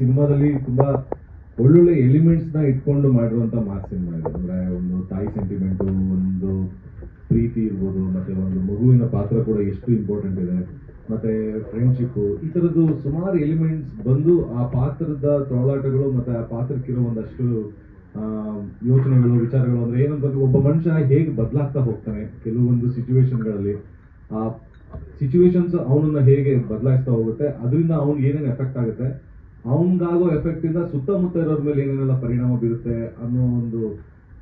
ಸಿನಿಮಾದಲ್ಲಿ ತುಂಬಾ ಒಳ್ಳೊಳ್ಳೆ ಎಲಿಮೆಂಟ್ಸ್ನ ಇಟ್ಕೊಂಡು ಮಾಡಿರುವಂತ ಮಾಸ್ ಸಿನಿಮಾ ಇದೆ. ಅಂದ್ರೆ ಒಂದು ತಾಯಿ ಸೆಂಟಿಮೆಂಟ್ ಒಂದು ಪ್ರೀತಿ ಇರ್ಬೋದು, ಮತ್ತೆ ಒಂದು ಮಗುವಿನ ಪಾತ್ರ ಕೂಡ ಎಷ್ಟು ಇಂಪಾರ್ಟೆಂಟ್ ಇದೆ. ಮತ್ತೆ ಫ್ರೆಂಡ್ಶಿಪ್ ಈ ತರದ್ದು ಸುಮಾರು ಎಲಿಮೆಂಟ್ಸ್ ಬಂದು ಆ ಪಾತ್ರದ ತೊಳಲಾಟಗಳು ಮತ್ತೆ ಆ ಪಾತ್ರಕ್ಕಿರೋ ಒಂದಷ್ಟು ಯೋಚನೆಗಳು, ವಿಚಾರಗಳು, ಅಂದ್ರೆ ಏನಂತಂದ್ರೆ ಒಬ್ಬ ಮನುಷ್ಯ ಹೇಗೆ ಬದಲಾಗ್ತಾ ಹೋಗ್ತಾನೆ ಕೆಲವೊಂದು ಸಿಚುವೇಶನ್ಗಳಲ್ಲಿ ಆ ಸಿಚುವೇಶನ್ಸ್ ಅವನನ್ನ ಹೇಗೆ ಬದಲಾಯಿಸ್ತಾ ಹೋಗುತ್ತೆ, ಅದರಿಂದ ಅವ್ನಿಗೆ ಏನೇನು ಎಫೆಕ್ಟ್ ಆಗುತ್ತೆ ಅವನಿಗಾಗೋ ಎಫೆಕ್ಟ್ ಇಂದ ಸುತ್ತಮುತ್ತ ಇರೋದ್ರ ಮೇಲೆ ಏನೇನೆಲ್ಲ ಪರಿಣಾಮ ಬೀರುತ್ತೆ ಅನ್ನೋ ಒಂದು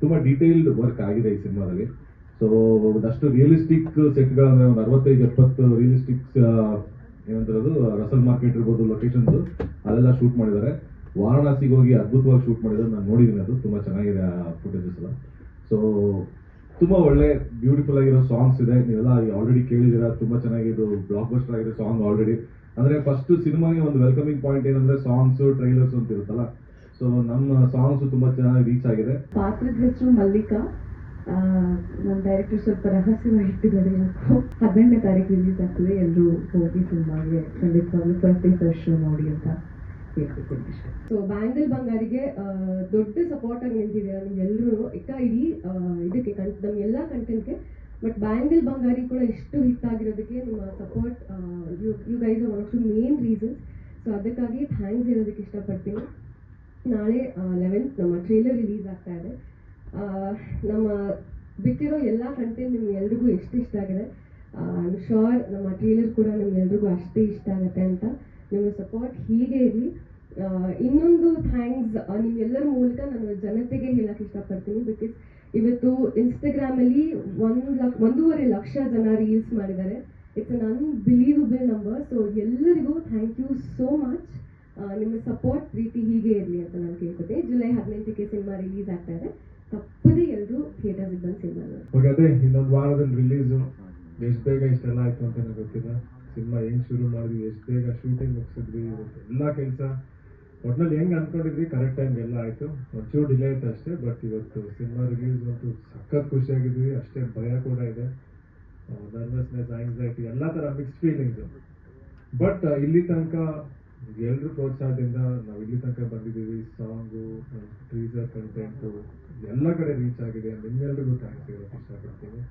ತುಂಬಾ ಡೀಟೇಲ್ಡ್ ವರ್ಕ್ ಆಗಿದೆ ಈ ಸಿನಿಮಾದಲ್ಲಿ. ಸೊ ಒಂದಷ್ಟು ರಿಯಲಿಸ್ಟಿಕ್ ಸೆಟ್ಗಳಂದ್ರೆ ಒಂದು ಅರವತ್ತೈದು, ಎಪ್ಪತ್ತು ರಿಯಲಿಸ್ಟಿಕ್ ಏನಂತಾರದು ರಸಲ್ ಮಾರ್ಕೆಟ್ ಇರ್ಬೋದು ಲೊಕೇಶನ್ಸ್ ಅದೆಲ್ಲ ಶೂಟ್ ಮಾಡಿದ್ದಾರೆ. ವಾರಣಾಸಿಗೆ ಹೋಗಿ ಅದ್ಭುತವಾಗಿ ಶೂಟ್ ಮಾಡಿದ್ರು ನಾನು ನೋಡಿದ್ದೀನಿ ಅದು. ತುಂಬಾ ಚೆನ್ನಾಗಿದೆ ಆ ಫುಟೇಜಸ್ ಎಲ್ಲ. ಸೊ ತುಂಬಾ ಒಳ್ಳೆ ಬ್ಯೂಟಿಫುಲ್ ಆಗಿರೋ ಸಾಂಗ್ಸ್ ಇದೆ. ನೀವೆಲ್ಲ ಆಲ್ರೆಡಿ ಕೇಳಿದ್ದೀರಾ. ತುಂಬಾ ಚೆನ್ನಾಗಿ ಇದು ಬ್ಲಾಕ್ ಬಸ್ಟರ್ ಆಗಿದೆ ಸಾಂಗ್ ಆಲ್ರೆಡಿ ಅಂದ್ರೆ ಫಸ್ಟ್ ಸಿನಿಮಾಗೆ ಒಂದು ವೆಲ್ಕಮಿಂಗ್ ಪಾಯಿಂಟ್ ಏನಂದ್ರೆ ಸಾಂಗ್ಸ್ ಟ್ರೈಲರ್ಸ್ ಅಂತ ಇರುತ್ತಲ್ಲ? ಸೊ ನಮ್ಮ ಸಾಂಗ್ಸ್ ತುಂಬಾ ಚೆನ್ನಾಗಿ ರೀಚ್ ಆಗಿದೆ. ಪಾತ್ರದ ಹೆಸರು ಮಲ್ಲಿಕಾ. ನಮ್ಮ ಡೈರೆಕ್ಟರ್ ಸ್ವಲ್ಪ ರಹಸ್ಯವಾಗಿ ಇಟ್ಟಿದ್ದಾರೆ ಹದಿನೆಂಟನೇ ತಾರೀಕು ರಿಲೀಸ್ ಆಗ್ತದೆ. ಎಲ್ಲರೂ ಹೋಗಿ ಸಿನಿಮಾಗೆ ಖಂಡಿತವಾಗ್ಲೂ ಫಸ್ಟ್ ಡೇ ಫಸ್ಟ್ ಶೋ ನೋಡಿ ಅಂತ ಸೊ ಬ್ಯಾಂಗಲ್ ಬಂಗಾರಿಗೆ ದೊಡ್ಡ ಸಪೋರ್ಟ್ ಆಗಿ ಎಲ್ಲರೂ ಇಕ್ಕ ಇಡೀ ಇದಕ್ಕೆ ಎಲ್ಲ ಕಂಟೆಂಟ್ಗೆ ಬಟ್ ಬ್ಯಾಂಗಲ್ ಬಂಗಾರಿ ಕೂಡ ಇಷ್ಟು ಹಿಟ್ ಆಗಿರೋದಕ್ಕೆ ನಿಮ್ಮ support you you guys one of two main reasons so ಅದಕ್ಕಾಗಿ ಥ್ಯಾಂಕ್ಸ್ ಹೇಳೋದಕ್ಕೆ ಇಷ್ಟಪಡ್ತೀನಿ. ನಾಳೆ ಲೆವೆಂತ್ ನಮ್ಮ ಟ್ರೇಲರ್ ರಿಲೀಸ್ ಆಗ್ತಾ ಇದೆ. ನಮ್ಮ ಬಿಟ್ಟಿರೋ ಎಲ್ಲ ಕಂಟೆಂಟ್ ನಿಮ್ಗೆ ಎಲ್ರಿಗೂ ಎಷ್ಟು ಇಷ್ಟ ಆಗಿದೆ? ಐ ಆಮ್ ಶೋರ್ ನಮ್ಮ ಟ್ರೇಲರ್ ಕೂಡ ನಿಮ್ಗೆಲ್ರಿಗೂ ಅಷ್ಟೇ ಇಷ್ಟ ಆಗುತ್ತೆ ಅಂತ. ನಿಮ್ಮ ಸಪೋರ್ಟ್ ಹೀಗೆ ಇರಲಿ. ಇನ್ನೊಂದು ಥ್ಯಾಂಕ್ಸ್ ನಿಮ್ಮೆಲ್ಲರ ಮೂಲಕ ನಾನು ಜನತೆಗೆ ಹೇಳಕ್ಕೆ ಇಷ್ಟಪಡ್ತೀನಿ. ಬಿಕಾಸ್ ಇವತ್ತು ಇನ್ಸ್ಟಾಗ್ರಾಮಲ್ಲಿ ಒಂದು ಲಕ್ಷ ಒಂದೂವರೆ ಲಕ್ಷ ಜನ ರೀಲ್ಸ್ ಮಾಡಿದ್ದಾರೆ. It's un unbelievable number so ಎಲ್ಲರಿಗೂ ಥ್ಯಾಂಕ್ ಯು ಸೋ ಮಚ್ ನಿಮ್ಮ ಸಪೋರ್ಟ್ ಪ್ರೀತಿ ಹೀಗೆ ಇರಲಿ ಅಂತ ನಾನು ಕೇಳ್ಕೊತೆ. ಜುಲೈ ಹದಿನೆಂಟಕ್ಕೆ ಸಿನಿಮಾ ರಿಲೀಸ್ ಆಗ್ತಾ ಇದೆ. ತಪ್ಪದೇ ಎಲ್ಲರೂ ಥಿಯೇಟರ್ ಬಂದು ಸಿನಿಮಾ ನೋಡಿ ಅದೇ ಇನ್ನೊಂದು ವಾರದಲ್ಲಿ ರಿಲೀಸ್ ಎಷ್ಟು ಬೇಗ ಇಷ್ಟೆಲ್ಲ ಆಯ್ತು ಅಂತ ಗೊತ್ತಿಲ್ಲ. ಸಿನಿಮಾ ಹೆಂಗ್ ಶುರು ಮಾಡಿದ್ವಿ, ಎಷ್ಟು ಬೇಗ ಶೂಟಿಂಗ್ ಮುಗಿಸಿದ್ವಿ, ಎಲ್ಲ ಕೆಲಸ. ಒಟ್ನಲ್ಲಿ ಹೆಂಗ್ ಅನ್ಕೊಂಡಿದ್ವಿ? ಕರೆಕ್ಟ್ ಟೈಮ್ ಎಲ್ಲ ಆಯ್ತು. ಒಂಚೂರು ಡಿಲೇ ಆಯ್ತು ಅಷ್ಟೇ ಬಟ್ ಇವತ್ತು ಸಿನಿಮಾ ರಿಲೀಸ್ ಒಂದು ಸಖತ್ ಖುಷಿಯಾಗಿದ್ವಿ. ಅಷ್ಟೇ ಭಯ ಕೂಡ ಇದೆ. ನರ್ವಸ್ನೆಸ್ ಆಂಗ್ಸೈಟಿ ಎಲ್ಲ ತರ ಮಿಕ್ಸ್ ಫೀಲಿಂಗ್ಸ್ ಬಟ್ ಇಲ್ಲಿ ತನಕ ಎಲ್ಲರೂ ಪ್ರೋತ್ಸಾಹದಿಂದ ನಾವು ಇಲ್ಲಿ ತನಕ ಬಂದಿದ್ದೀವಿ. ಸಾಂಗು ಟೀಸರ್ ಕಂಟೆಂಟು ಎಲ್ಲ ಕಡೆ ರೀಚ್ ಆಗಿದೆ. ನಿಮ್ಮೆಲ್ರಿಗೂ ಥ್ಯಾಂಕ್ಸ್ ಹೇಳೋಕೆ ಇಷ್ಟಪಡ್ತೀನಿ.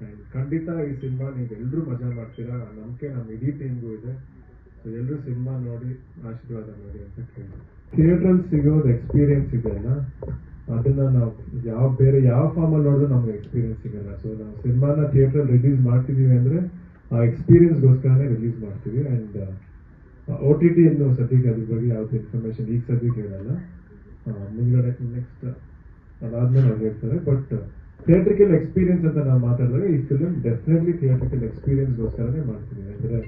ಆ್ಯಂಡ್ ಖಂಡಿತ ಈ ಸಿನಿಮಾ ನೀವು ಎಲ್ಲರೂ ಮಜಾ ಮಾಡ್ತೀರಾ? ನಂಬಿಕೆ ನಮ್ಮ ಇಡೀ ಟೀಮ್ಗೂ ಇದೆ. ಎಲ್ಲರೂ ಸಿನಿಮಾ ನೋಡಿ, ಆಶೀರ್ವಾದ ಮಾಡಿ ಅಂತ ಕೇಳಿ ಥಿಯೇಟ್ರಲ್ಲಿ ಸಿಗೋದು ಎಕ್ಸ್ಪೀರಿಯನ್ಸ್ ಇದೆಯಲ್ಲ ಅದನ್ನ ನಾವು ಯಾವ, ಬೇರೆ ಯಾವ ಫಾರ್ಮಲ್ಲಿ ನೋಡಿದ್ರು ನಮ್ಗೆ ಎಕ್ಸ್ಪೀರಿಯನ್ಸ್ ಸಿಗಲ್ಲ. ಸೊ ನಾವು ಸಿನಿಮಾನ ಥಿಯೇಟ್ರಲ್ಲಿ ರಿಲೀಸ್ ಮಾಡ್ತಿದೀವಿ ಅಂದ್ರೆ, ಆ ಎಕ್ಸ್ಪೀರಿಯನ್ಸ್ಗೋಸ್ಕರನೇ ರಿಲೀಸ್ ಮಾಡ್ತೀವಿ. ಆ್ಯಂಡ್ ಓ ಟಿ ಟಿ ಇನ್ನು ಸದ್ಯಕ್ಕೆ ಅದ್ರ ಬಗ್ಗೆ ಯಾವ್ದು ಇನ್ಫಾರ್ಮೇಶನ್ ಈಗ ಸದ್ಯಕ್ಕೆ ಹೇಳಲ್ಲ. ಮುಂದ್ಗಡೆ ನೆಕ್ಸ್ಟ್ ಅದಾದ್ಮೇಲೆ ಅವ್ರು ಹೇಳ್ತಾರೆ. ಬಟ್ ಥಿಯೇಟ್ರಿಕಲ್ ಎಕ್ಸ್ಪೀರಿಯನ್ಸ್ ಅಂತ ನಾವು ಮಾತಾಡಿದಾಗ ಈ ಫಿಲ್ಮ್ ಡೆಫಿನೆಟ್ಲಿ ಥಿಯೇಟ್ರಿಕಲ್ ಎಕ್ಸ್ಪೀರಿಯನ್ಸ್ಗೋಸ್ಕರನೇ ಮಾಡ್ತೀವಿ. ಅಂದ್ರೆ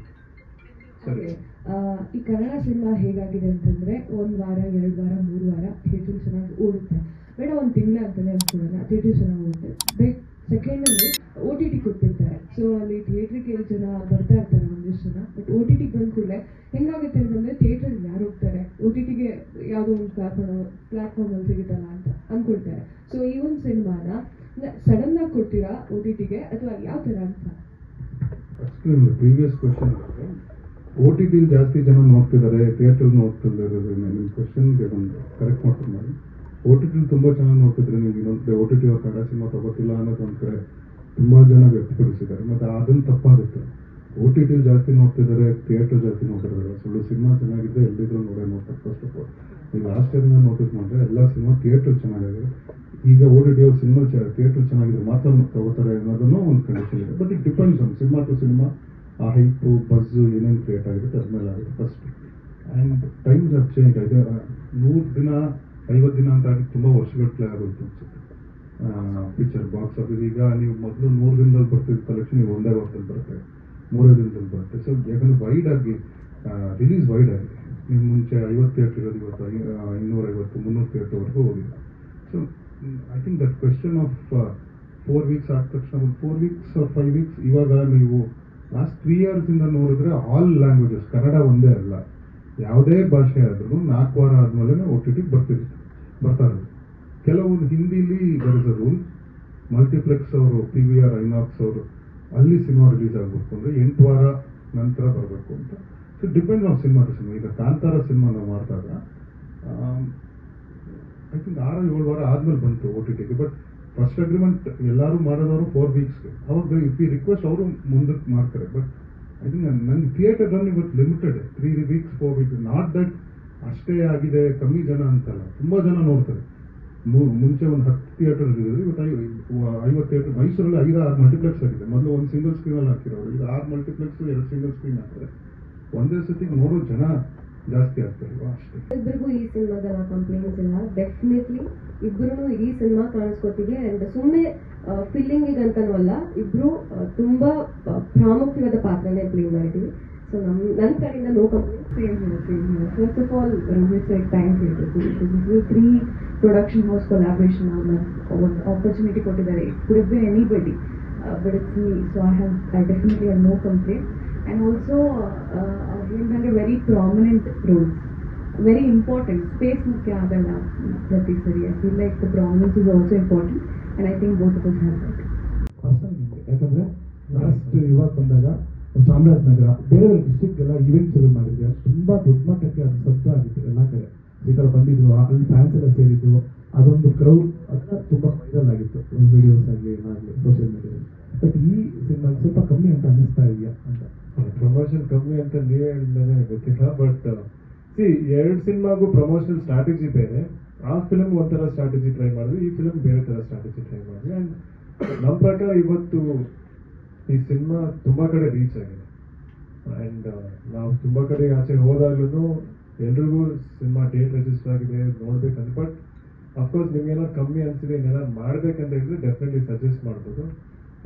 ಈ ಕನ್ನಡ ಸಿನಿಮಾ ಹೇಗಾಗಿದೆ ಅಂತಂದ್ರೆ ಒಂದ್ ವಾರ ಎರಡು ವಾರ ಮೂರು ವಾರ ಥಿಯೇಟರ್ ಚೆನ್ನಾಗಿ ಓಡುತ್ತೆ. ಬೇಡ ಒಂದು ತಿಂಗಳ ಅಂತಾನೆ ಅನ್ಕೊಳ್ಳೋಣ. ಥಿಯೇಟರ್ ಚೆನ್ನಾಗಿ ಓಡುತ್ತೆ. ಬೈಕ್ ಸೆಕೆಂಡ್ ಅಲ್ಲಿ ಓ ಟಿ ಟಿ ಕೊಟ್ಬಿಡ್ತಾರೆ. ಸೊ ಅಲ್ಲಿ ಥಿಯೇಟ್ರಿಗೆ ಜನ ಬರ್ತಾ ಇರ್ತಾರೆ ಒಂದಿಷ್ಟು ಜನ. ಬಟ್ ಓ ಟಿ ಟಿ ಬಂದ ಕೂಡಲೇ ಹೆಂಗಾಗುತ್ತೆ ಅಂತಂದ್ರೆ ಥಿಯೇಟರ್ ಯಾರು ಹೋಗ್ತಾರೆ? ಓ ಟಿ ಟಿಗೆ ಯಾವುದೋ ಒಂದು ಪ್ಲಾಟ್ಫಾರ್ಮ್ ಪ್ಲಾಟ್ಫಾರ್ಮ್ ಅಲ್ಲಿ ಸಿಗುತ್ತಲ್ಲ ಅಂತ ಅನ್ಕೊಳ್ತಾರೆ. ಸೊ ಈ ಒಂದು ಸಿನಿಮಾನ ಸಡನ್ ಆಗಿ ಕೊಡ್ತೀರಾ ಓ ಟಿ ಟಿಗೆ ಅಥವಾ ಯಾವ ತರ ಅಂತ? Previous question O T T ಜಾಸ್ತಿ ಜನ ನೋಡ್ತಿದ್ದಾರೆ ಥಿಯೇಟರ್ ನೋಡ್ತಿದ್ದಾರೆ ನಿಮ್ಮ ಕ್ವಶನ್ಗೆ ಒಂದು ಕರೆಕ್ಟ್ ಮಾಡ್ಕೊಂಡು ಮಾಡಿ. ಓ ಟಿ ಟಿಲಿ ತುಂಬ ಚೆನ್ನಾಗಿ ನೋಡ್ತಿದ್ರೆ, ನೀವು ಇನ್ನೊಂದು ಕಡೆ ಓ ಟಿ ಟಿ ಅವ್ರ ಕನ್ನಡ ಸಿನಿಮಾ ತಗೋತಿಲ್ಲ ಅನ್ನೋದು ಒಂದು ಕಡೆ ತುಂಬ ಜನ ವ್ಯಕ್ತಪಡಿಸಿದ್ದಾರೆ. ಮತ್ತು ಅದನ್ನು ತಪ್ಪಾಗುತ್ತೆ. ಓ ಟಿ ಜಾಸ್ತಿ ನೋಡ್ತಿದ್ದಾರೆ ಥಿಯೇಟರ್ ಜಾಸ್ತಿ ನೋಡ್ತಿದ್ದಾರೆ ಸುಳ್ಳು ಸಿನಿಮಾ ಚೆನ್ನಾಗಿದ್ದರೆ ಎಲ್ಲಿದ್ರು ನೋಡೇ ನೋಡ್ತಾರೆ. ಫಸ್ಟ್ ಆಫ್ ಆಲ್ ನೀವು ಲಾಸ್ಟ್ ಇಯರಿಂದ ನೋಟಿಸ್ ಮಾಡಿದ್ರೆ ಎಲ್ಲ ಸಿನಿಮಾ ಥಿಯೇಟರ್ ಚೆನ್ನಾಗಿದೆ. ಈಗ O T T cinema theatre ಚೆನ್ನಾಗಿದೆ, ಮಾತ್ರ ತಗೋತಾರೆ ಅನ್ನೋದನ್ನು ಒಂದು ಕಂಡೀಷನ್ ಇದೆ. But it depends on cinema to cinema. ಆ ಹೈಪು ಬಸ್ಸು ಏನೇನು ಕ್ರಿಯೇಟ್ ಆಗಿರುತ್ತೆ ಅದ್ಮೇಲೆ ಆಗುತ್ತೆ first and times have change ಆಯಿತು ನೂರು ದಿನ ಐವತ್ತು ದಿನ ಅಂತ ಆಗಿ ತುಂಬ ವರ್ಷಗಟ್ಟಲೆ ಆಗೋಯ್ತು ಅನ್ಸುತ್ತೆ. ಪಿಕ್ಚರ್ ಬಾಕ್ಸ್ ಆಫೀಸ್ ಈಗ ನೀವು ಮೊದಲು ಮೂರು ದಿನದಲ್ಲಿ ಬರ್ತಿದ್ದ ಕಲೆಕ್ಷನ್ ನೀವು ಒಂದೇ ವಾರದಲ್ಲಿ ಬರುತ್ತೆ. ಮೂರೇ ದಿನದಲ್ಲಿ ಬರುತ್ತೆ. ಸೊ ಯಾಕಂದರೆ ವೈಡ್ ಆಗಿ ರಿಲೀಸ್ ವೈಡ್ ಆಗಿದೆ. ನೀವು ಮುಂಚೆ ಐವತ್ತು ಥಿಯೇಟರ್ ಇರೋದು ಇವತ್ತು ಇನ್ನೂರೈವತ್ತು ಮುನ್ನೂರು ಥಿಯೇಟರ್ವರೆಗೂ ಹೋಗಿದೆ so I think that question of four weeks ಆದ ತಕ್ಷಣ ಫೋರ್ ವೀಕ್ಸ್ ಫೈವ್ ವೀಕ್ಸ್ ಇವಾಗ ನೀವು ಲಾಸ್ಟ್ ತ್ರೀ ಇಂದ ನೋಡಿದ್ರೆ ಆಲ್ ಲ್ಯಾಂಗ್ವೇಜಸ್ ಕನ್ನಡ ಒಂದೇ ಅಲ್ಲ. ಯಾವುದೇ ಭಾಷೆ ಆದ್ರೂ ನಾಲ್ಕು ವಾರ ಆದ್ಮೇಲೆ ಒ ಟಿ ಟಿ ಬರ್ತಿದೆ ಬರ್ತಾರೆ ಕೆಲವೊಂದು ಹಿಂದಿಲಿ ಬರೆದ ರೂಲ್ ಮಲ್ಟಿಪ್ಲೆಕ್ಸ್ ಅವರು ಪಿ ವಿ ಆರ್ ಐನಾಕ್ಸ್ ಅವರು, ಅಲ್ಲಿ ಸಿನಿಮಾ ರಿಲೀಸ್ ಆಗಬೇಕು ಅಂದ್ರೆ ಎಂಟು ವಾರ ನಂತರ ಬರಬೇಕು ಅಂತ. So depend on cinema to cinema ಈಗ ಕಾಂತಾರ ಸಿನಿಮಾ ನಾವು ಮಾಡಿದಾಗ ಐ ಥಿಂಕ್ ಆರು ಏಳು ವಾರ ಆದ್ಮೇಲೆ ಬಂತು ಒ ಟಿ ಟಿಗೆ ಬಟ್ ಫಸ್ಟ್ ಅಗ್ರಿಮೆಂಟ್ ಎಲ್ಲರೂ ಮಾಡೋದವರು ಫೋರ್ ವೀಕ್ಸ್ ಅವಾಗ ಇಫ್ ಈ ರಿಕ್ವೆಸ್ಟ್ ಅವರು ಮುಂದಕ್ಕೆ ಮಾಡ್ತಾರೆ. ಬಟ್ ಐ ಥಿಂಕ್ ನನ್ನ ಥಿಯೇಟರ್ ರನ್ ಇವತ್ತು limited three weeks four weeks not that ಅಷ್ಟೇ ಆಗಿದೆ, ಕಮ್ಮಿ ಜನ ಅಂತಲ್ಲ. ತುಂಬಾ ಜನ ನೋಡ್ತಾರೆ. ಮುಂಚೆ ಒಂದು ಹತ್ತು ಥಿಯೇಟರ್ ಇರೋದು ಇವತ್ತು ಐವತ್ತು ಥಿಯೇಟರ್ ಮೈಸೂರಲ್ಲಿ ಐದು, ಆರು ಮಲ್ಟಿಪ್ಲೆಕ್ಸ್ ಆಗಿದೆ. ಮೊದಲು ಒಂದು ಸಿಂಗಲ್ ಸ್ಕ್ರೀನಲ್ಲಿ ಹಾಕಿರೋರು. ಈಗ ಆರು ಮಲ್ಟಿಪ್ಲೆಕ್ಸ್ ಎರಡು ಸಿಂಗಲ್ ಸ್ಕ್ರೀನ್ ಹಾಕ್ತಾರೆ. ಒಂದೇ ಸತಿಗೆ ನೋಡೋ ಜನ ಜಾಸ್ತಿ ಆಗ್ತಾರೆ ಅಷ್ಟೇ. ಇಬ್ಬರಿಗೂ ಈ ಸಿನಿಮಾದಲ್ಲ ಕಂಪ್ಲೇಂಟ್ಸ್ ಇಲ್ಲ. ಡೆಫಿನೆಟ್ಲಿ ಇಬ್ರೂನು ಇಡೀ ಸಿನಿಮಾ ಕಾಣಿಸ್ಕೊತೀವಿ ಅಂಡ್ ಸುಮ್ಮನೆ ಫಿಲ್ಲಿಂಗಿಗೆ ಅಂತನೂ ಅಲ್ಲ, ಇಬ್ರು ತುಂಬಾ ಪ್ರಾಮುಖ್ಯವಾದ ಪಾತ್ರನೇ ಪ್ಲೇ ಮಾಡಿದೀವಿ. ಸೊ ನಮ್ ನನ್ನ ಕಡೆಯಿಂದ first of all Ranjit side thank you three production house collaboration opportunity ಕೊಟ್ಟಿದ್ದಾರೆ. It be anybody but it's me so I have I definitely I no complaint and also ಅವ್ರಿಂದ very prominent roles Very important. Space ಮುಖ್ಯ ಆಗಲ್ಲ ಪ್ರತಿ ಸರಿ. I feel like the prominence is also important. And I think both of us have that. Personal ಯಾಕಂದ್ರೆ last ಇವಾಗ ಬಂದಾಗ ಚಾಮರಾಜನಗರ ಬೇರೆ ಬೇರೆ ಡಿಸ್ಟ್ರಿಕ್ಟ್ ಎಲ್ಲ ಇವೆಂಟ್ಸ್ ಎಲ್ಲ ಮಾಡಿದ್ರೆ ತುಂಬಾ ದೊಡ್ಡ ಮಟ್ಟಕ್ಕೆ ಅದು ಸಜ್ಜ ಆಗಿತ್ತು ಎಲ್ಲ ಕಡೆ ಈ ತರ ಬಂದಿದ್ರು ಅಲ್ಲಿ ಫ್ಯಾನ್ಸ್ ಎಲ್ಲ ಸೇರಿದ್ರು ಅದೊಂದು ಕ್ರೌಡ್ ಅದನ್ನ ತುಂಬಾ ವೈರಲ್ ಆಗಿತ್ತು ವಿಡಿಯೋಸ್ ಆಗಲಿ ಏನಾಗಲಿ ಸೋಷಿಯಲ್ ಮೀಡಿಯಾದಲ್ಲಿ ಬಟ್ ಈ ಸಿನಿಮಾ ಸ್ವಲ್ಪ ಕಮ್ಮಿ ಅಂತ ಅನ್ನಿಸ್ತಾ ಇದೆಯಾ ಅಂತ ಪ್ರಮೋಷನ್ ಕಮ್ಮಿ ಅಂತ ನೀವೇ ಹೇಳಿದ್ಮೇಲೆ ಗೊತ್ತಿಲ್ಲ ಬಟ್ ಸಿ ಎರಡು ಸಿನಿಮಾಗೂ ಪ್ರಮೋಷನಲ್ ಸ್ಟ್ರಾಟಜಿ ಬೇರೆ. ಆ ಫಿಲಮ್ ಒಂಥರ ಸ್ಟ್ರಾಟಜಿ ಟ್ರೈ ಮಾಡಿದ್ವಿ, ಈ ಫಿಲಮ್ ಬೇರೆ ತರ ಸ್ಟ್ರಾಟಜಿ ಟ್ರೈ ಮಾಡಿದ್ವಿ. ಅಂಡ್ ನಮ್ಮ ಪ್ರಕಾರ ಇವತ್ತು ಈ ಸಿನಿಮಾ ತುಂಬಾ ಕಡೆ ರೀಚ್ ಆಗಿದೆ. ಅಂಡ್ ನಾವು ತುಂಬಾ ಕಡೆ ಆಚೆ ಹೋದಾಗ್ಲೂ ಎಲ್ರಿಗೂ ಸಿನಿಮಾ ಡೇಟ್ ರಿಜಿಸ್ಟರ್ ಆಗಿದೆ ನೋಡ್ಬೇಕಂದ್ರೆ ಬಟ್ ಅಫ್ಕೋರ್ಸ್ ನಿಮ್ಗೆ ಏನಾದ್ರು ಕಮ್ಮಿ ಅನಿಸಿದೆ ಏನಾದ್ರು ಮಾಡ್ಬೇಕಂತ ಹೇಳಿದ್ರೆ ಡೆಫಿನೆಟ್ಲಿ ಸಜೆಸ್ಟ್ ಮಾಡ್ಬೋದು.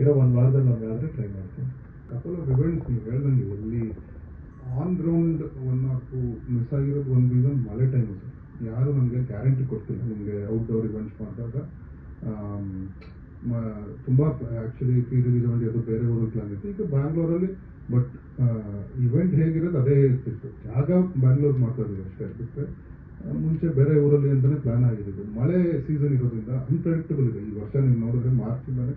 ಇರೋ ಒಂದು ವಾರದಲ್ಲಿ ನಮ್ಗೆ ಆದ್ರೆ ಟ್ರೈ ಮಾಡ್ತೀವಿ. ಕಪಲ್ ಆಫ್ ಇವೆಂಟ್ಸ್ ನೀವು ಹೇಳ್ದಂಗೆ ಇಲ್ಲಿ on ground one or two miss ಆಗಿರೋದು ಒಂದು ರೀಸನ್ ಮಳೆ ಟೈಮ್ ಸರ್. ಯಾರು ನಮಗೆ ಗ್ಯಾರಂಟಿ ಕೊಡ್ತಿಲ್ಲ. ನಿಮಗೆ ಔಟ್ಡೋರ್ ಇವೆಂಟ್ಸ್ ಮಾಡಿದಾಗ ತುಂಬ ಆ್ಯಕ್ಚುಲಿ ಪ್ರೀ ರಿಲೀಸ್ ಇವೆಂಟ್ ಅದು ಬೇರೆ ಊರಿಗೆ ಪ್ಲಾನ್ ಇತ್ತು. ಈಗ ಬ್ಯಾಂಗ್ಳೂರಲ್ಲಿ ಬಟ್ ಇವೆಂಟ್ ಹೇಗಿರೋದು ಅದೇ ಇರ್ತಿತ್ತು ಜಾಗ ಬ್ಯಾಂಗ್ಳೂರ್ ಮಾಡ್ತಾ ಇದ್ದೀವಿ ಅಷ್ಟೇ. ಬಿಟ್ಟರೆ ಮುಂಚೆ ಬೇರೆ ಊರಲ್ಲಿ ಅಂತಲೇ ಪ್ಲಾನ್ ಆಗಿರೋದು ಮಳೆ ಸೀಸನ್ ಇರೋದ್ರಿಂದ ಅನ್ಪ್ರೆಡಿಕ್ಟಬಲ್ ಇದೆ. ಈ ವರ್ಷ ನೀವು ನೋಡಿದ್ರೆ ಮಾರ್ಚ್ ಇಂದಾನೆ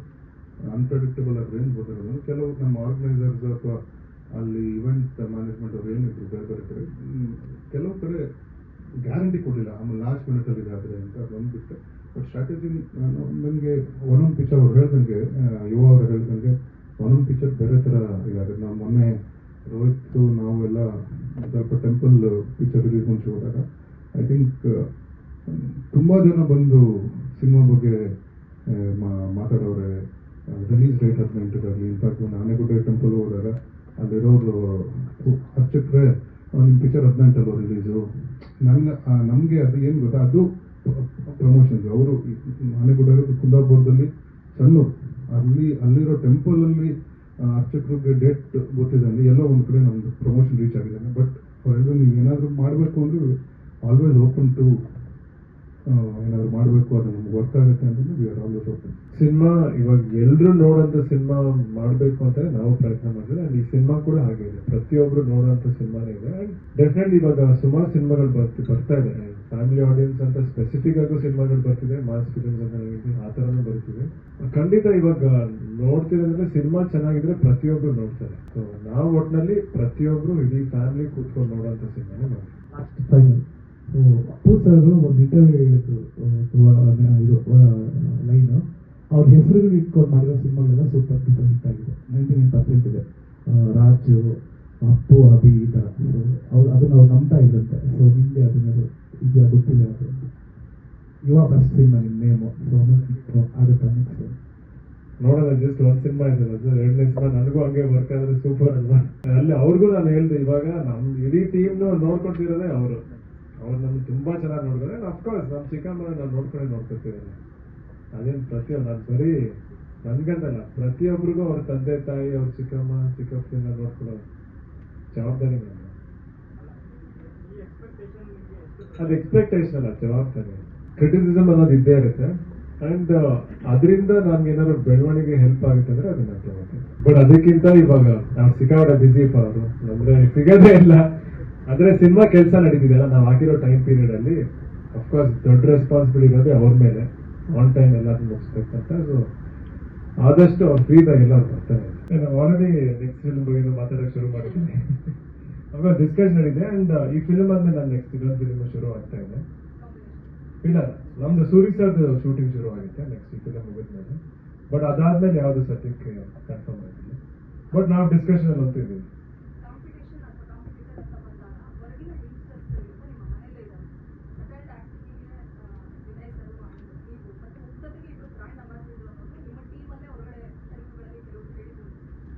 ಅನ್ಪ್ರೆಡಿಕ್ಟಬಲ್ ಆಗಿ ರೇಂಜ್ ಬರ್ತಿರೋದು ಕೆಲವು ನಮ್ಮ ಆರ್ಗನೈಸರ್ಸ್ ಅಥವಾ ಅಲ್ಲಿ ಇವೆಂಟ್ ಮ್ಯಾನೇಜ್ಮೆಂಟ್ ಅವ್ರು ಏನಿದ್ರು ಬೇರೆ ಬೇರೆ ಕಡೆ ಕೆಲವು ಕಡೆ ಗ್ಯಾರಂಟಿ ಕೊಡಲಿಲ್ಲ. ಆಮೇಲೆ ಲಾಸ್ಟ್ ಮಿನಿಟಲ್ಲಿ ಇದಾದ್ರೆ ಅಂತ ಬಂದ್ಬಿಟ್ಟು ಬಟ್ ಸ್ಟ್ರಾಟಜಿ ನಾನು ನನಗೆ ಒಂದೊಂದು ಪಿಕ್ಚರ್ ಅವ್ರು ಹೇಳ್ದಂಗೆ ಯುವ ಅವ್ರು ಹೇಳ್ದಂಗೆ ಒಂದೊಂದು ಪಿಕ್ಚರ್ ಬೇರೆ ಥರ ಇದ್ದಾರೆ ನಾವು ಮೊನ್ನೆ ರೋಹಿತ್ ನಾವೆಲ್ಲ ಸ್ವಲ್ಪ ಟೆಂಪಲ್ ಪಿಕ್ಚರ್ ರಿಲೀಸ್ ಮುಂಚೆ ಹೋದಾಗ ಐ ಥಿಂಕ್ ತುಂಬ ಜನ ಬಂದು ಸಿನಿಮಾ ಬಗ್ಗೆ ಮಾತಾಡೋರೆ. ರಿಲೀಸ್ ಡೇಟ್ ಹದಿನೆಂಟರಲ್ಲಿ, ಇನ್ಫ್ಯಾಕ್ಟ್ ನಾನೇ ಆನೆಗುಡ್ಡೆ ಟೆಂಪಲ್ ಹೋದಾಗ ಅಲ್ಲಿರೋರು ಅರ್ಚಕ್ರೆ ನಿಮ್ಮ ಪಿಕ್ಚರ್ ಹದಿನೆಂಟಲ್ಲೋ ರಿಲೀಸು ನನ್ನ ನಮಗೆ ಅದು ಏನು ಗೊತ್ತಾ? ಅದು ಪ್ರಮೋಷನ್ಸ್ ಅವರು ಮನೆಗೂಡ ಕುಂದಾಪುರದಲ್ಲಿ ಸಣ್ಣೂರು ಅಲ್ಲಿ ಅಲ್ಲಿರೋ ಟೆಂಪಲ್ ಅಲ್ಲಿ ಆ, ಅರ್ಚಕರಿಗೆ ಡೇಟ್ ಗೊತ್ತಿದೆ ಅಂದರೆ ಎಲ್ಲೋ ಒಂದು ಕಡೆ ನಮ್ಮದು ಪ್ರಮೋಷನ್ ರೀಚ್ ಆಗಿದ್ದಾನೆ ಬಟ್ ಅವರೆಲ್ಲ ನೀವು ಏನಾದರೂ ಮಾಡಬೇಕು ಅಂದ್ರೆ ಆಲ್ವೇಸ್ ಓಪನ್ ಟು ಏನಾದ್ರು ಮಾಡಬೇಕು ಅದು ನಮ್ಗೆ ವರ್ಕ್ ಆಗುತ್ತೆ ಅಂತಂದ್ರೆ we are always open cinema ಇವಾಗ ಎಲ್ಲರೂ ನೋಡೋಂತ ಸಿನಿಮಾ ಮಾಡಬೇಕು ಅಂತಾನೆ ನಾವು ಪ್ರಯತ್ನ ಮಾಡಿದ್ರೆ ಅಂಡ್ ಈ ಸಿನಿಮಾ ಕೂಡ ಹಾಗೆ ಇದೆ. ಪ್ರತಿಯೊಬ್ರು ನೋಡೋಂತ ಸಿನಿಮಾನೇ ಇದೆ. ಅಂಡ್ ಡೆಫಿನೆಟ್ಲಿ ಇವಾಗ ಸುಮಾರು ಸಿನಿಮಾಗಳು ಬರ್ತಿ ಬರ್ತಾ ಇದೆ. ಫ್ಯಾಮಿಲಿ ಆಡಿಯನ್ಸ್ ಅಂತ ಸ್ಪೆಸಿಫಿಕ್ ಆಗು ಸಿನಿಮಾಗಳು ಬರ್ತಿದೆ. ಮಾಸ್ ಫಿಲ್ಮ್ಸ್ ಅಂತ ಹೇಳ್ತೀನಿ ಆ ಥರನೂ ಬರ್ತಿದೆ. ಖಂಡಿತ ಇವಾಗ ನೋಡ್ತಿರೋದ್ರೆ ಅಂದ್ರೆ ಸಿನಿಮಾ ಚೆನ್ನಾಗಿದ್ರೆ ಪ್ರತಿಯೊಬ್ಬರು ನೋಡ್ತಾರೆ. ಸೊ ನಾವು ಒಟ್ಟಿನಲ್ಲಿ ಪ್ರತಿಯೊಬ್ಬರು ಇಡೀ ಫ್ಯಾಮಿಲಿ ಕೂತ್ಕೊಂಡು ನೋಡೋಂಥ ಸಿನಿಮಾನೇ ಮಾಡ್ತೀವಿ. ಅಪ್ಪು ಸರ್ ಒಂದು ಇಂಟರ್ವ್ಯೂ ಹೇಳಿದ್ರು ಇದು ಲೈನ್ ಅವ್ರ ಹೆಸರುಗಳು ಇಟ್ಕೊಂಡು ಮಾಡಿರೋ ಸಿನಿಮಾಗಳೆಲ್ಲ ಸೂಪರ್ ಡೂಪರ್ ಹಿಟ್ ಆಗಿದೆ. ನೈಂಟಿ ನೈನ್ ಪರ್ಸೆಂಟ್ ಇದೆ ರಾಜು, ಅಪ್ಪು, ಅಭಿ ಈ ಥರ ಅವ್ರು, ಅದನ್ನ ಅವ್ರು ನಂಬ್ತಾ ಇದ್ದಂತೆ ಸೊ ನಿಮಗೆ ಅದನ್ನ ಇದೆಯಾ, ಗೊತ್ತಿಲ್ಲ ಅದು ಯುವ ಫಸ್ಟ್ ಸಿನಿಮಾ ನಿಮ್ಮ ನೇಮು ಸೊ ಆಗುತ್ತಾ ನೆಕ್ಸ್ಟ್ ನೋಡೋಣ ಜಸ್ಟ್ ಒಂದು ಸಿನಿಮಾ ಇದೆ ಅದು ಎರಡನೇ ಸಿನಿಮಾ ನನಗೂ ಹಂಗೆ ವರ್ಕ್ ಸೂಪರ್ ಅಲ್ವಾ? ಅಲ್ಲಿ ಅವ್ರಿಗೂ ನಾನು ಹೇಳ್ದೆ, ಇವಾಗ ನಮ್ಮ ಇಡೀ ಟೀಮ್ ನೋಡ್ಕೊಳ್ತಿರೋದೇ ಅವರು. ಅವ್ರು ನಮ್ಗೆ ತುಂಬಾ ಚೆನ್ನಾಗಿ ನೋಡಿದ್ರೆ. ಅಫ್ಕೋರ್ಸ್ ನಮ್ಮ ಚಿಕ್ಕಮ್ಮನ ನಾನು ನೋಡ್ಕೊಂಡೆ ನೋಡ್ಕೊತಿರೋದು ಅದೇನು ಪ್ರತಿಯೊಂದು ನಾನು ಬರೀ ನನ್ಗಂತಲ್ಲ ಪ್ರತಿಯೊಬ್ಬರಿಗೂ ಅವ್ರ ತಂದೆ, ತಾಯಿ, ಅವ್ರ ಚಿಕ್ಕಮ್ಮ ಚಿಕ್ಕಪ್ಪನ ನೋಡ್ಕೊಳ್ಳೋ ಜವಾಬ್ದಾರಿ ನಂದು. ಅದು ಎಕ್ಸ್ಪೆಕ್ಟೇಷನ್ ಅಲ್ಲ, ಜವಾಬ್ದಾರಿ. ಕ್ರಿಟಿಸಿಸಮ್ ಅನ್ನೋದು ಇದ್ದೇ ಇರುತ್ತೆ. ಅಂಡ್ ಅದರಿಂದ ನನ್ಗೆ ಏನಾದ್ರು ಬೆಳವಣಿಗೆ ಹೆಲ್ಪ್ ಆಗುತ್ತೆ ಅಂದ್ರೆ ಅದನ್ನ ತಗೋತೀನಿ ಬಟ್ ಅದಕ್ಕಿಂತ ಇವಾಗ ನಾವು ಸಿಕ್ಕಾಡ ಬಿಸಿ ಅವರು. ಅಂದ್ರೆ ಸಿಗೋದೇ ಇಲ್ಲ. ಆದ್ರೆ ಸಿನಿಮಾ ಕೆಲಸ ನಡೀತಿದೆಯಲ್ಲ ನಾವು ಹಾಕಿರೋ ಟೈಮ್ ಪೀರಿಯಡ್ ಅಲ್ಲಿ ಅಫ್ಕೋರ್ಸ್ ದೊಡ್ಡ ರೆಸ್ಪಾನ್ಸಿಬಿಲಿಟಿ ಇರೋದೇ ಅವ್ರ ಮೇಲೆ. ಆನ್ ಟೈಮ್ ಎಲ್ಲಾದ್ರೂ ಮುಗಿಸ್ಬೇಕಂತ ಸೊ ಆದಷ್ಟು ಅವ್ರು ಫ್ರೀ ಎಲ್ಲರೂ ಎಲ್ಲ ಬರ್ತಾರೆ. ನಾವು ಆಲ್ರೆಡಿ ನೆಕ್ಸ್ಟ್ ಫಿಲ್ಮ್ ಬಗ್ಗೆ ಮಾತಾಡೋಕೆ ಶುರು ಮಾಡಿದ್ದೀನಿ. ಅವಾಗ ಡಿಸ್ಕಷನ್ ನಡೀತಿದೆ ಅಂಡ್ ಈ ಫಿಲ್ಮ್ ಆದ್ಮೇಲೆ ನಾನು ನೆಕ್ಸ್ಟ್ ಇನ್ನೊಂದು ಫಿಲ್ಮ್ ಶುರು ಆಗ್ತಾ ಇದೆ. ಇಲ್ಲ ನಮ್ದು ಸೂರಿ ಸರ್ದು ಶೂಟಿಂಗ್ ಶುರು ಆಗುತ್ತೆ ನೆಕ್ಸ್ಟ್ ಈ ಫಿಲ್ಮ್ ಮುಗಿದ್ಮೇಲೆ ಬಟ್ ಅದಾದ್ಮೇಲೆ ಯಾವುದು ಸದ್ಯಕ್ಕೆ ಕನ್ಫರ್ಮ್ ಆಗಿಲ್ಲ. ಬಟ್ ನಾವು ಡಿಸ್ಕಷನ್ ಅಲ್ಲಿ ಅಂತಿದ್ದೀವಿ ಕಾಂಪಿಟೇಷನ್ ಅಥವಾ ಕಾಂಪಿಟೇಟರ್ ಅಂತ ಬಂದಾಗ ಹೊರಗಿನ ಯಂಗ್ಸ್ಟರ್ಸ್ಗಳಿಂದ ನಿಮ್ಮ ಮನೆಯಲ್ಲೇ ಇದ್ದಾರೆ ಅಟೆಂಡ್ ಆಕ್ಟಿಂಗಿಗೆ ವಿನಯ್ ಸರ್ ಮಾಡಿದ್ರು ನೀವು ಮತ್ತೆ ಮುಕ್ತತೆಗೆ ಇಬ್ಬರು ಬ್ರ್ಯಾಂಡ್ ಅಂಬಾಸಿಡರ್ ಅನ್ನೋದು ನಿಮ್ಮ ಟೀಮಲ್ಲೇ ಹೊರಗಡೆ ಟೈಮ್ಗಳಲ್ಲಿ ಕೆಲವರು ಹೇಳಿದ್ರು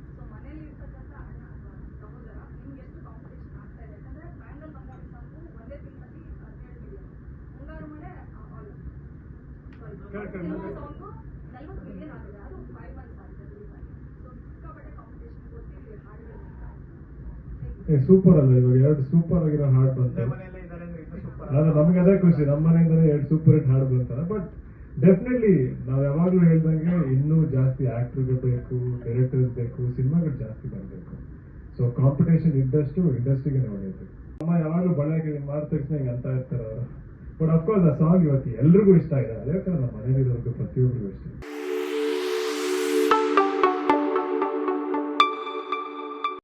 ಸೊ ಮನೆಯಲ್ಲಿ ಇರ್ತಕ್ಕಂಥ ಅಣ್ಣ ಅಥವಾ ಸಹೋದರ ನಿಮ್ಗೆ ಎಷ್ಟು ಕಾಂಪಿಟೇಷನ್ ಆಗ್ತಾ ಇದೆ ಯಾಕಂದ್ರೆ ಬ್ಯಾಂಗಲ್ ಬಂಗಾಳಿ ಸಾಂಗು ಒಂದೇ ತಿಂಗಳಲ್ಲಿ ಹದಿನೇಳು million Mungaru Male all Correct, correct. Cinema song ನಲ್ವತ್ತು ಮಿಲಿಯನ್ ಆಗಿದೆ ಅದು ಫೈವ್ ಮಂತ್ಸ್ ಆಗಿದೆ ರಿಲೀಸ್ ಆಗಿ ಸೊ ಸಿಕ್ಕಾಪಟ್ಟೆ ಕಾಂಪಿಟೇಷನ್ ಗೊತ್ತಿದೆ ಹಾಡುಗಳು ಏ ಸೂಪರ್ ಅಲ್ಲ ಇವಾಗ ಎರಡು ಸೂಪರ್ ಆಗಿರೋ ಹಾಡ್ ಬಂತು. ನಾನು ನಮ್ಗೆ ಅದೇ ಖುಷಿ. ನಮ್ಮ ಮನೆಯಿಂದಲೇ ಎರಡು ಸೂಪರ್ ಹಿಟ್ ಹಾಡ್ ಬಂತಾರೆ ಬಟ್ ಡೆಫಿನೆಟ್ಲಿ ನಾವ್ ಯಾವಾಗ್ಲೂ ಹೇಳ್ದಂಗೆ ಇನ್ನೂ ಜಾಸ್ತಿ ಆಕ್ಟರ್ಗಳು ಬೇಕು ಡೈರೆಕ್ಟರ್ಸ್ ಬೇಕು ಸಿನಿಮಾಗಳು ಜಾಸ್ತಿ ಬರಬೇಕು. ಸೊ ಕಾಂಪಿಟೇಷನ್ ಇದ್ದಷ್ಟು ಇಂಡಸ್ಟ್ರಿಗೆ ನೋಡಿದ್ರು ನಮ್ಮ ಯಾವಾಗಲೂ ಬಳಕೆ ಮಾಡಿದ ತಕ್ಷಣ ಹಿಂಗೆ ಅಂತ ಇರ್ತಾರೆ ಅವರು ಬಟ್ ಅಫ್ಕೋರ್ಸ್ ಆ ಸಾಂಗ್ ಇವತ್ತು ಎಲ್ರಿಗೂ ಇಷ್ಟ ಇದೆ ಅದೇ ತರ ನಮ್ಮ ಮನೇಲಿರೋರ್ಗೂ ಪ್ರತಿಯೊಬ್ಬರಿಗೂ ಇಷ್ಟ